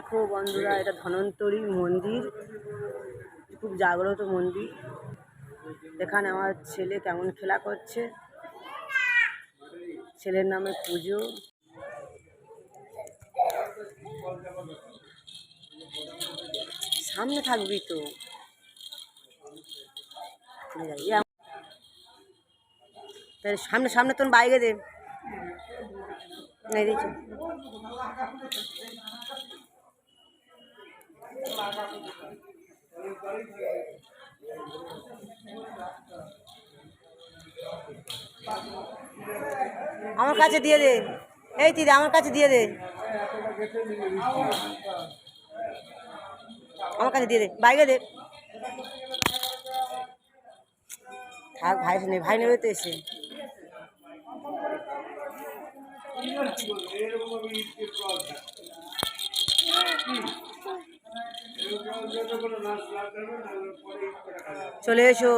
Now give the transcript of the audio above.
দেখো বন্ধুরা, এটা ধনন্তরী মন্দির। খুব জাগ্রত মন্দির। এখানে আমার ছেলে কেমন খেলা করছে। ছেলের নামে পুজো। সামনে থাকবি তো। সামনে সামনে তোর বাইকে দে। দিচ্ছি আমার কাছে দিয়ে দে। এই দিদি আমার কাছে দিয়ে দে। আমার কাছে দিয়ে দে। বাইকে দে। থাক, ভাই নেই। ভাই নেবে তো এসে। চলে এসো।